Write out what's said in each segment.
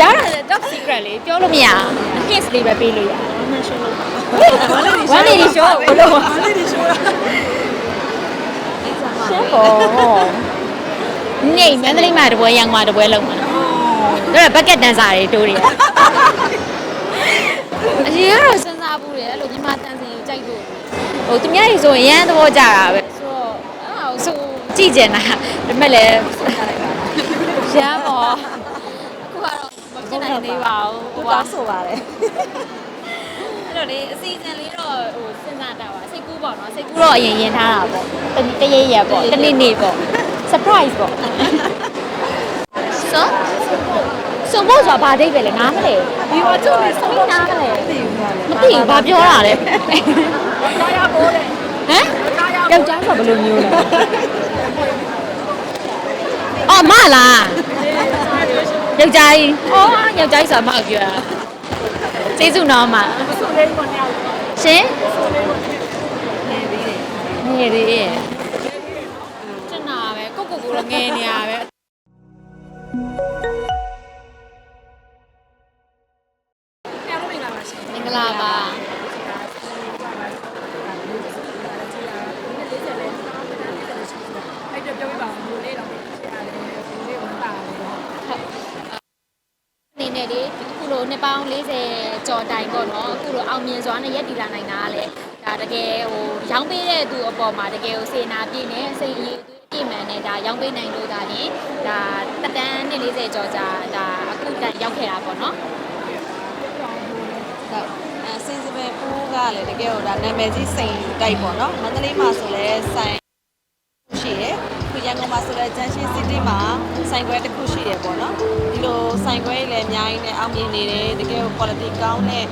ဒါကတော့ top secret လေးပြောလို့မရဘူး hints လေးပဲပေးလို့ရတယ်ဝမ်းလေးရှိုး one lady show ဘယ်လိုဝမ်းလေးတွေရှိုးတာရှင်းပေါ့နေမန္တလေးမှာတပွဲရန်ကုန်မှာတပွဲလုံးမှာတို့ကဘက်ကက်တန်စာတွေတိုးတယ်အရင်ကတော့စဉ်းစားဘူးလေအဲ့လိုမြန်မာတန်စင်ကိုကြိုက်လို့ဟိုသူများကြီးဆိုရင်ရမ်းသဘောကျတာပဲဆိုတော့အဲ့ဒါကိုဆိုကြည့်ကြင်တာဒါပေမဲ့လည်းရမ်းပေါ့အခုကတော့မ ဖြစ်နိုင်သေးပါဘူးကိုဟိုတောကင်းဆိုပါတယ်အဲ့တော့လေအစီအစဉ်လေးတော့ဟိုစဉ်းစားတာပါစိတ်ကူးပေါ့နော်စိတ်ကူးတော့အရင်ရင်ထားတာပေါ့တတရေရပေါ့တနေ့နေ့ပေါ့ surprise ပေါ့ဆိုဆိုဖို့ဆိုတာဘာဒိတ်ပဲလဲနားမလဲဒီမှာကျုပ်လေးသမီးနားမလဲမသိဘူးလားမသိဘူးဘာပြောတာလဲကာရဘိုးတဲ့ဟမ်ယောက်ျားဆိုဘယ်လိုမျိုးလဲအော်မလား ယောက်ျားကြီးအော်ယောက်ျားကြီးဆိုတာမဟုတ်ပြောတာကျေးဇူးနော်မဆိုလေးကိုနေရာရှင်နေသေးတယ်ငယ်သေးရဲ့ကျန်တာပဲကိုကိုကိုတော့ငယ်နေရပဲ လေအခုလိုနှစ်ပေါင်း40ကျော်တိုင်ပေါ့နော်အခုလိုအောင်မြင်စွာနဲ့ရက်တည်လာနိုင်တာကလည်းဒါတကယ်ဟိုရောင်းပေးတဲ့သူအပေါ်မှာတကယ်ကိုစေနာပြည့်နေစိတ်ရည်သွေးပြည့်မှန်နဲ့ဒါရောင်းပေးနိုင်လို့ဒါရင်ဒါတက်တန်းနဲ့40ကျော်ကြာဒါအခုတိုင်ရောက်ခဲ့တာပေါ့နော်ဟုတ်အဲစင်စပယ်ပူးကလည်းတကယ်တော့ဒါနာမည်ကြီးစိန်တိုက်ပေါ့နော်မန္တလေးမှာဆိုလဲဆိုင်ရှိရယ်ခု ရန်ကုန်မှာဆိုလဲဂျန်ရှင်းစီးတီးမှာဆိုင်ခွဲတစ်ခုရှိရယ်ပေါ့နော်ဒီလိုဆိုင်ခွဲကြီးလည်းအများကြီးနဲ့အောင်မြင်နေတယ်တကယ်ကို quality ကောင်းတဲ့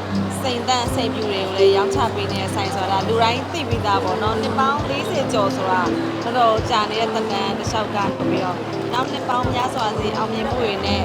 စိန်တန့်စိန်ပြူတွေကိုလည်းရောင်းချပေးနေတဲ့ဆိုင်ဆိုတာလူတိုင်းသိပြီးသားပေါ့နော်နှစ်ပေါင်း40ကျော်ဆိုတာတော်တော်ကြာနေတဲ့တက္ကန်းတစ်လျှောက်ကနေပြီးတော့နောက်နှစ်ပေါင်းများစွာစီအောင်မြင်မှုတွေနဲ့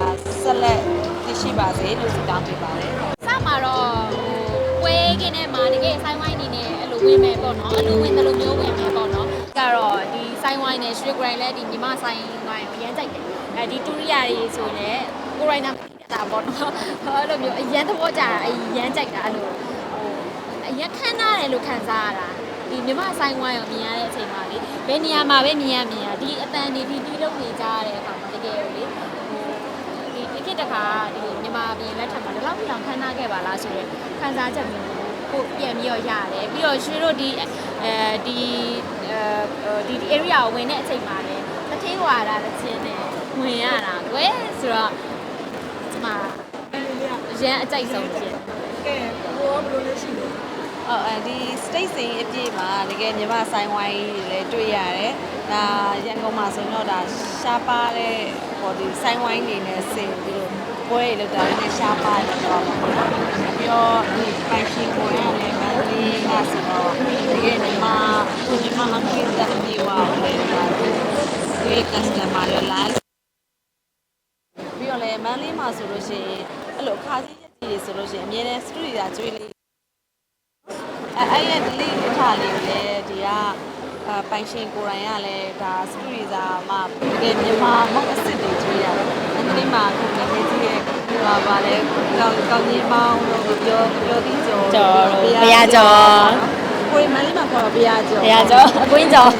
အာဆက်လက်သိရှိပါစေလို့ဆုတောင်းပေးပါတယ်စမှာတော့ဟိုပွဲကင်းထဲမှာတကယ်ဆိုင်ဝိုင်းနေနဲ့အဲ့လိုဝင်မယ်ပေါ့နော်အဲ့လိုဝင်တယ်လို့မျိုးဝင်မယ်ပေါ့နော်ကတော့ဒီ ဆိုင်ဝိုင်းနဲ့ရွှေဂရိုင်းလည်းဒီမြမဆိုင်ဝိုင်းကိုရမ်းကြိုက်တယ်အဲဒီတူရိယာတွေဆိုရင်လည်းကိုရိုင်းနာမသိတာပေါ့နော်အဲ့လိုမျိုးအရန်သဘောကျတာအရန်ကြိုက်တာအဲ့လိုဟိုအရန်ခမ်းနားတယ်လို့ခံစားရတာဒီမြမဆိုင်ဝိုင်းကိုမြင်ရတဲ့အချိန်မှာလေဘယ်နေရာမှာပဲမြင်ရမြင်ရဒီအတန်နေဒီတီးလုံးနေကြရတဲ့အခါမှာတကယ်ကိုလေဟိုဒီတစ်ခေတ်တစ်ခါဒီမြန်မာပြည်လက်ထက်မှာဒီလောက်ပြောင်ခန်းနာခဲ့ပါလားဆိုရင်ခန်းစားချက်မျိုး ကိုပြန်ပြီးတော့ရတယ်ပြီးတော့ရွှေတို့ဒီအဲဒီအဲဒီ area ကိုဝင်တဲ့အချိန်မှာလည်းတထေးဝါတာတစ်ချင်းနဲ့ဝင်ရတာကွယ်ဆိုတော့ဒီမှာရန်အကြိုက်ဆုံးဖြစ်ကဲဘိုးဘလိုလေးရှိလဲအော်အဲဒီ state စင်အပြည့်မှာတကယ်မြန်မာဆိုင်ဝိုင်းတွေလည်းတွေ့ရတယ်။ဒါရန်ကုန်မှာဆိုတော့ဒါရှားပါတဲ့ဟိုဒီဆိုင်ဝိုင်းတွေနဲ့စင်ပြီးတော့ပွဲတွေလောက်တာလည်းရှားပါတယ်တော့ပါဘူး။ပြီးတော့ဒီပိုင်ရှင်ကိုရလည်းမန္တလေးကဆိုတော့တကယ်မြန်မာမြန်မာအကိစ္စတွေပြေဝလည်းဒါဒီ customer တွေ live ပြီးတော့လည်းမန်းလေးမှာဆိုလို့ရှိရင်အဲ့လိုခါကြီးရက်ကြီးတွေဆိုလို့ရှိရင်အများနဲ့စတူဒီယာကျွေးလေးအဲအဲ့ရဲ့ delete ထားလေးကိုလည်းဒီကအာပိုင်ရှင်ကိုယ်တိုင်ကလည်းဒါစတူဒီယာမှာတကယ်မြန်မာမဟုတ်အစ်စ်တွေကျွေးရတယ်။အဲ့ဒီမှာကိုယ်ငယ်ကြီးရဲ့ ဟိုပါလေကောင်းကောင်းကြီးမောင်းတို့ပြောပြောသီးကျော်ကျော်တို့ဘုရားကျော်ကိုယ်မန်းလေးမှာခေါ်တော့ဘုရားကျော်ဘုရားကျော်အကွင်းကျော်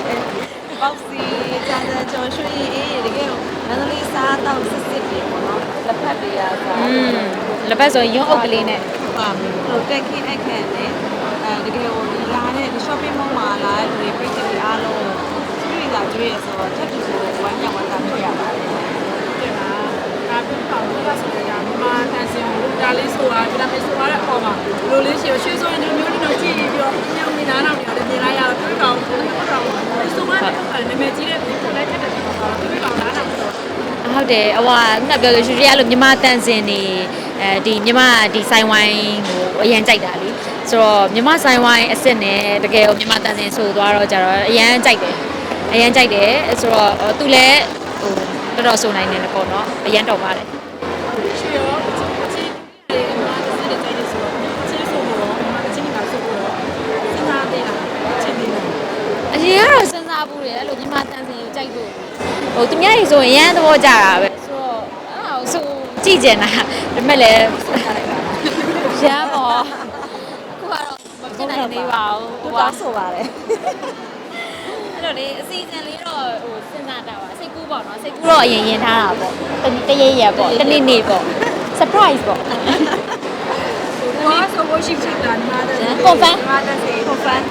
ပေါက်စီကြာကြာကျော်ရွှေအေးတကယ်မန္တလေးစားတော့စစ်စစ်တွေပေါ့နော်လက်ဖက်တွေအားစားอืมလက်ပတ်ဆိုရုံးအုပ်ကလေးနဲ့ပါဟိုတက်ခင်းအခန့်နဲ့အဲတကယ်ဟိုဒီလာတဲ့ shopping mall မှာလာတဲ့လူတွေပြည့်စုံအားလုံးစတူဒီယာကျွေးရဆိုတော့ထပ်တူကိုဝမ်းမြောက်ဝမ်းသာတွေ့ရပါတယ်တင်ပါဒါ ပြပါဘူးလားဆိုတော့ဒါမြန်မာတန်စင်ကိုဒါလေးဆိုတာဒါပေဆိုရတဲ့အပေါ်မှာလိုလေးရှိရွှေဆိုရင်ဒီမျိုးတွေတော့ကြည့်ပြီးတော့ညောင်နေနားတော့လည်းပြင်လိုက်ရတော့တွေ့ကောင်းတွေ့ကောင်းဆိုမှလည်းနာမည်ကြီးတဲ့ဒီကိုလည်းထက်တယ်ဆိုတော့တွေ့ကောင်းလားတော့ဟုတ်တယ်အဝါခုနပြောလို့ရွှေရအဲ့လိုမြမတန်စင်နေအဲဒီမြမဒီဆိုင်ဝိုင်းကိုအရန်ကြိုက်တာလीဆိုတော့မြမဆိုင်ဝိုင်းအစ်စ်နဲ့တကယ်ကိုမြမတန်စင်ဆိုသွားတော့ကြတော့အရန်ကြိုက်တယ်အရန်ကြိုက်တယ်ဆိုတော့သူလည်းဟို တော်တော်ဆိုနိုင်တယ်ပေါ့နော်အရန်တော်ပါတယ်ရွှေရောချင်းချင်းတွေမှာတစ်စိတ်တဲ့ဆိုတော့ချင်းဆိုတော့ချင်းကဆိုတော့စဉ်းစားသေးလားချင်းသေးလားအရင်ကတော့စဉ်းစားဘူးတယ်အဲ့လိုမြမတန်စင်ကိုကြိုက်လို့ဟိုသူများကြီးဆိုရင်အရန်သဘောကျတာပဲဆိုတော့အဲ့ဒါကိုဆိုကြည့်ရှိကျင်တာဒါပေမဲ့လည်းရမ်းပေါ့ခုကတော့မဖြစ်နိုင်သေးပါဘူးသူဟိုတောကင်းဆိုပါတယ် အဲ့တော့လေအစီအစဉ်လေးတော့ဟိုစဉ်းစားတာပါစိတ်ကူးပေါ့နော်စိတ်ကူးတော့အရင်ရင်ထားတာပေါ့တတရရပေါ့တနေ့နေ့ပေါ့ surprise ပေါ့ဘာဆိုလို့ရှိဖြစ်တာမှာတယ် confirm မှာတယ်စီ confirm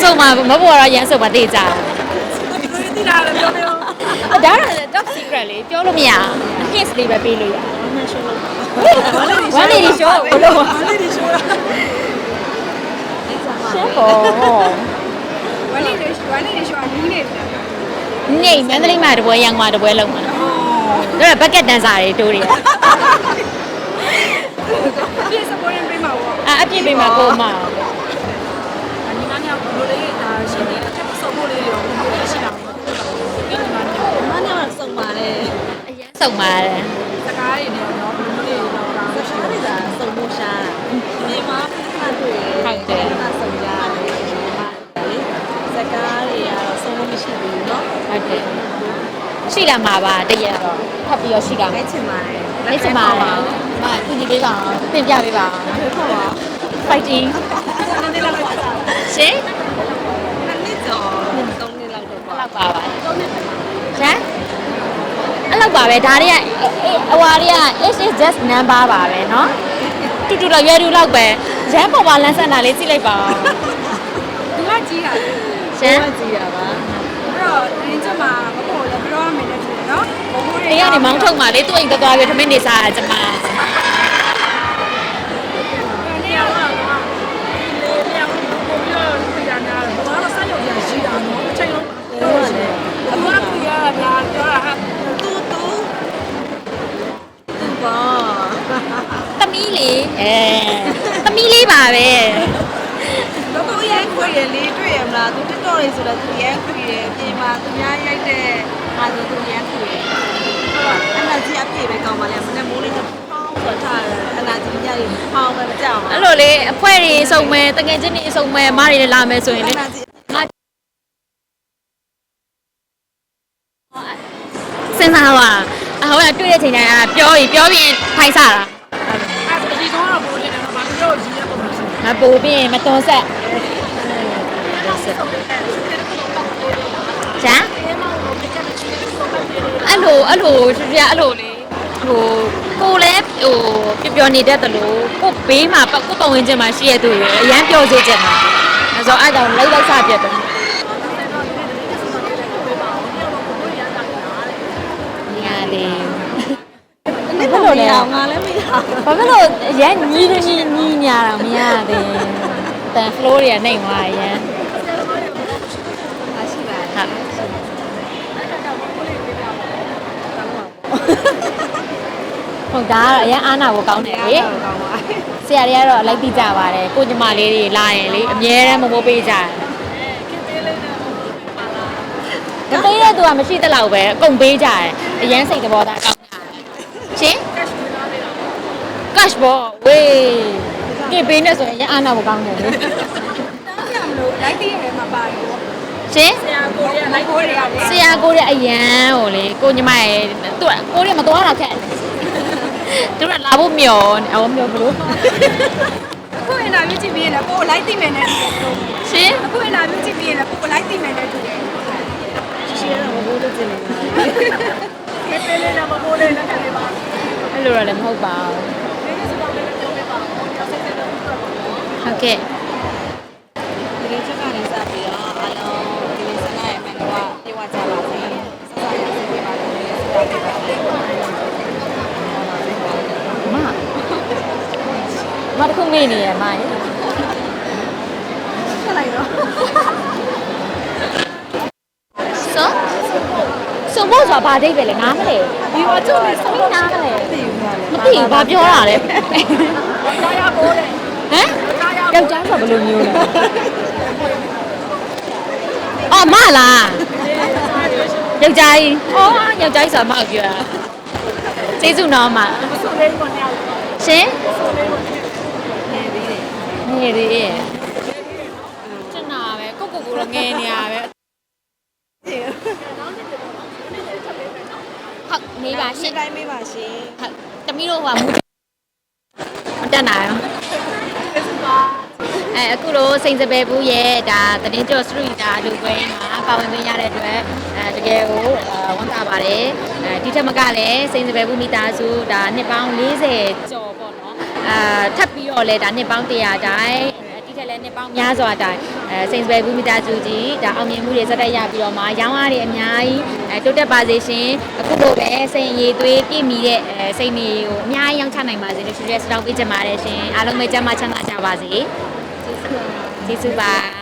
ဆိုမှမပေါ်တော့ရမ်းဆိုမှသိကြတာဒီတိလာတယ်ပြောပြောဒါတော့ top secret လေးပြောလို့မရဘူး hints လေးပဲပေးလို့ရတယ်ဝမ်းနေရှုံး one lady show ဘယ်လိုဘာလေးဒီရှိုးလားရှင်းပေါ့ ဝါလေးဒီဝါလေးဒီရှိုးအနီးနေတယ်နေမန္တလေးမှာတပွဲရန်ကုန်မှာတပွဲလုံးမှာတို့ကဘက်ကက်တန်စာတွေတိုးတွေပြည့်စပေါ်ရင်ပေးမှာပေါ့အအပြည့်ပေးမှာကိုမအနီးကနေဘလိုလေးဒါရှင်နေချက်ပစောဖို့လေးရောဘလိုလေးရှိတာပေါ့ဒီညီမနဲ့မနေ့ကစုံပါတယ်အရင်စုံပါတယ်စကားရည်နေတော့ ရှိလာမှာပါတရက်တော့ဖတ်ပြီးတော့ရှိလာမယ် မဲချင်ပါတယ် လက်ချင်ပါတယ်မကူညီပေးပါအောင်သင်ပြပေးပါအောင် ဟုတ်ပါ fighting နည်းနည်းလောက်ပါ ရှင် နှစ်ကျော်3နှစ်လောက်တော့ပါ လောက်ပါပါရှမ်းအဲ့လောက်ပါပဲဒါတွေကဟိုဟာတွေက is is just number ပါပဲเนาะတူတူလောက်ရွယ်တူလောက်ပဲရမ်းပေါ်ပါလန်းဆန်တာလေးကြည့်လိုက်ပါဦး သူကကြီးတာ ရှမ်း ကြည့်ရပါ အဲ့တော့ဒီချက်မှာ ဘိုးဘိုး။တရားနေမောင်းထုတ်မှလေသူ့အိမ်သွားသွားပြီးထမင်းနေစားတာကျမနေရာမှာနေရာကိုဘိုးပြောပြရနာဘာလို့ဆက်ရောက်ရရှိတာနော်အချိန်လုံးပြောရတယ်အခုကပြရတာပြောတာဟာတူတူတူပါ။သမီးလေအဲသမီးလေးပါပဲတော့ကိုရန်ခွေရလေးတွေ့ရမလားသူ TikTok လေးဆိုတော့သူရန်ခွေရအပြင်မှာသူများရိုက်တဲ့ အားဆိုသူရန်ခွေရအဲ့ဒါကြီးအပြည့်ပဲကောင်းပါလေမနေ့မိုးလေးကပေါင်းဆိုထားတယ်အဲ့ဒါကြီးညရီပေါင်းပဲမကြောက်။အဲ့လိုလေအဖွဲတွေစုံမဲ့တငယ်ချင်းတွေစုံမဲ့မတွေလည်းလာမယ်ဆိုရင်လေအဲ့ဒါကြီးငါစဉ်းစားပါအဟိုကတွေ့တဲ့ချိန်တိုင်းကပြောရင်ပြောပြီးထိုင်စားတာအဲ့ဒါဒီကောင်ကတော့ဘိုးလေးနော်ဘာပြောရည်ရပုံလို့ရှိ။မပူပြီးရင်မတွန်းဆက်။ဂျာအဲ့ လိုအဲ့လိုပြအဲ့လိုလေဟိုကိုလည်းဟိုပျော်ပျော်နေတတ်တယ်လို့ကိုဘေးမှာကိုပတ်ဝန်းကျင်မှာရှိရသူတွေအရန်ပျော်စေချင်တာအဲဆိုအဲ့ကြောင့်လိုက်လိုက်စပြတ်တယ်ညာလေအဲ့လိုလေငါလည်းမရဘာဖြစ်လို့အရန်ညီးညီးညီးညာတော့မရသေးတန် flow တွေကနေသွားအရန် အားရှိပါ ဟုတ် ဟုတ်ဒါကတော့အရင်အားနာဖို့ကောင်းတယ်လေကောင်းပါဆရာတွေကတော့လိုက်ပြီးကြပါတယ်ကိုညီမလေးတွေလာရင်လေအမြဲတမ်းမမိုးပေးကြတယ်မပေးတဲ့သူကမရှိတဲ့လောက်ပဲအကုန်ပေးကြတယ်အရန်စိတ်သဘောသားကောင်းတာရှင် cash ဘောဝေးဒီပေးနေဆိုရင်အရင်အားနာဖို့ကောင်းတယ်လေတာပြမလို့လိုက်တည်ရဲမှာပါရောရှင်ဆရာကိုရလိုက်ကိုရရတယ်ဆရာကိုတဲ့အရန်ဟိုလေကိုညီမရဲ့သူကကိုရမသွားတော့ခက်တယ် သူကလာဖို့မျောအော်မျောဘလို့အခုအင်တာဗျူးကြည့်ပြီးရင်ကိုလိုက်တည်မယ်နဲ့ရှင်အခုအင်တာဗျူးကြည့်ပြီးရင်ကိုလိုက်တည်မယ်နဲ့တူတယ်ရှင်းတော့မဟုတ်လို့ကျင်နေတာခေပေးလေးတော့မပိုးလေးနဲ့ခံနေပါအဲ့လိုတော့လည်းမဟုတ်ပါဘူးဒီနေ့စတော့လည်းပြောပြပါဦးကျွန်တော်စိတ်စိတ်တော့ပြပါဟုတ်ကဲ့ဒီလိုချက်ကနေစပြီးတော့အားလုံးဒီလိုစနာရဲ့မန်တော့ပြေဝကြပါစေဆက်စားရစီပြပါလို့ဆက်ပြပါမယ် မ မတခုမေ့နေရမိုင်းဆက်လိုက်တော့ဆိုဆိုဖို့ဆိုတာဘာဒိတ်ပဲလဲငားမလဲဒီဝချုံလေးသမီးနားမလဲသိဘူးလားမသိဘူးဘာပြောတာလဲကာရပိုးတယ်ဟမ်ကာရယောက်ျားဆိုဘယ်လိုမျိုးလဲအော်မလားယောက်ျားကြီးအော်ယောက်ျားကြီးဆိုတာမဟုတ်ပြောတာကျေးဇူးတော်မှာဆိုလေးကိုနေရာရှင်နေသေးတယ် ငယ်သေးရဲ့ကျန်တာပဲကိုကိုကိုတော့ငယ်နေရပဲဟုတ်မေးပါရှရှင်င်းတိုင်းမေးပါရှင်ဟုတ်တမီးတို့ဟိုမူမတက်နိုင်ရောအဲအခုတော့စိန်စပယ်ဘူးရဲ့ဒါတရင်ကျော်စထရီတာလူပွဲမှာပါဝင်ခွင့်ရတဲ့အတွက်အဲတကယ်ကိုဝမ်းသာပါတယ်အဲဒီထက်မကလည်းစိန်စပယ်ဘူးမိသားစုဒါနှစ်ပေါင်း40ကျော်ပေါ့နော် အာထပ်ပြီး တော့လဲဒါနှစ်ပေါင်း100တိုင်းဒီထက်လည်းနှစ်ပေါင်းများစွာတိုင်းအဲစိန်စပယ်ဘူးမိသားစုကြီးဒါအောင်မြင်မှုတွေစက်တက်ရပြီးတော့မှရောင်းရတွေအများကြီးအဲတိုးတက်ပါစေရှင်အခုလိုပဲစိန်ရည်သွေးပြည့်မီတဲ့အဲစိန်တွေကိုအများကြီးရောင်းချနိုင်ပါစေလို့ရှူရဲစတောင်းပေးချင်ပါတယ်ရှင်အားလုံးပဲကျန်းမာချမ်းသာကြပါစေကျေးဇူးပါ